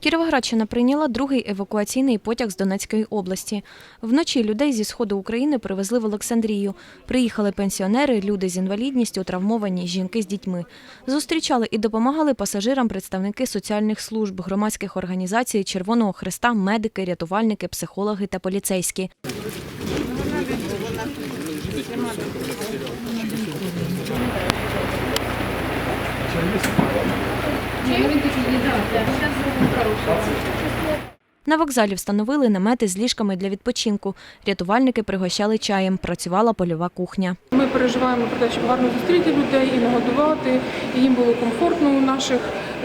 Кіровоградщина прийняла другий евакуаційний потяг з Донецької області. Вночі людей зі сходу України привезли в Олександрію. Приїхали пенсіонери, люди з інвалідністю, травмовані, жінки з дітьми. Зустрічали і допомагали пасажирам представники соціальних служб, громадських організацій, Червоного Хреста, медики, рятувальники, психологи та поліцейські. На вокзалі встановили намети з ліжками для відпочинку. Рятувальники пригощали чаєм. Працювала польова кухня. Ми переживаємо про те, щоб гарно зустріти людей і нагодувати, і їм було комфортно у наших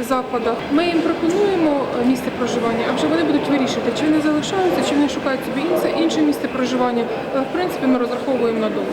закладах. Ми їм пропонуємо місце проживання, а вже вони будуть вирішити, чи вони залишаються, чи вони шукають собі інше, місце проживання. Але в принципі ми розраховуємо на довго.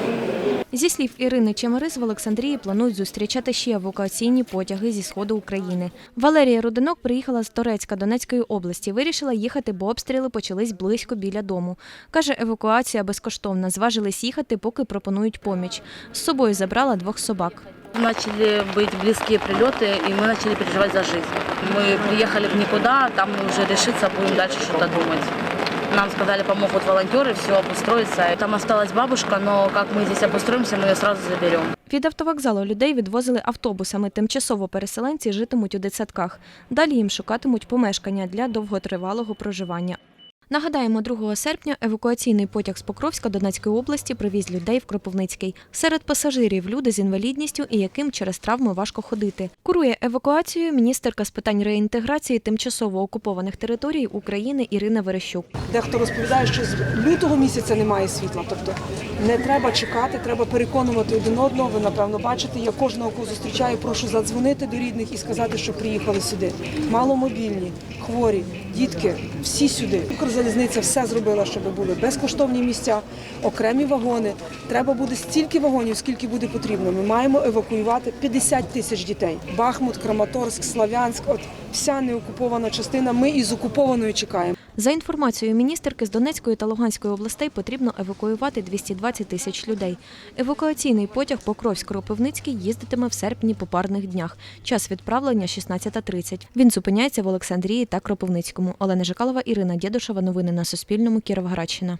Зі слів Ірини Чемерис, в Олександрії планують зустрічати ще евакуаційні потяги зі сходу України. Валерія Рудинок приїхала з Торецька Донецької області. Вирішила їхати, бо обстріли почались близько біля дому. Каже, евакуація безкоштовна. Зважились їхати, поки пропонують поміч. З собою забрала двох собак. Начали быть близкие прилеты, и мы начали переживать за жизнь. Мы приехали в никуда, там мы уже решиться будем дальше что-то думать. Нам сказали, помогут волонтеры, все обустроиться. Там осталась бабушка, но как мы здесь обустроимся, мы ее сразу заберем. Від автовокзалу людей відвозили автобусами. Тимчасово переселенці житимуть у дитсадках. Далі їм шукатимуть помешкання для довготривалого проживання. Нагадаємо, 2 серпня евакуаційний потяг з Покровська Донецької області привіз людей в Кропивницький. Серед пасажирів люди з інвалідністю і яким через травми важко ходити. Курує евакуацію міністерка з питань реінтеграції тимчасово окупованих територій України Ірина Верещук. Дехто розповідає, що з лютого місяця немає світла. Тобто не треба чекати, треба переконувати один одного. Ви напевно бачите. Я кожного кого зустрічаю, прошу задзвонити до рідних і сказати, що приїхали сюди. Маломобільні, хворі, дітки, всі сюди. Укрзалізниця все зробила, щоб були безкоштовні місця, окремі вагони. Треба буде стільки вагонів, скільки буде потрібно. Ми маємо евакуювати 50 тисяч дітей. Бахмут, Краматорськ, Славянськ, от вся неокупована частина. Ми із окупованою чекаємо. За інформацією міністерки, з Донецької та Луганської областей потрібно евакуювати 220 тисяч людей. Евакуаційний потяг Покровськ-Кропивницький їздитиме в серпні по парних днях. Час відправлення 16.30. Він зупиняється в Олександрії та Кропивницькому. Олена Жикалова, Ірина Дєдушева. Новини на Суспільному. Кіровоградщина.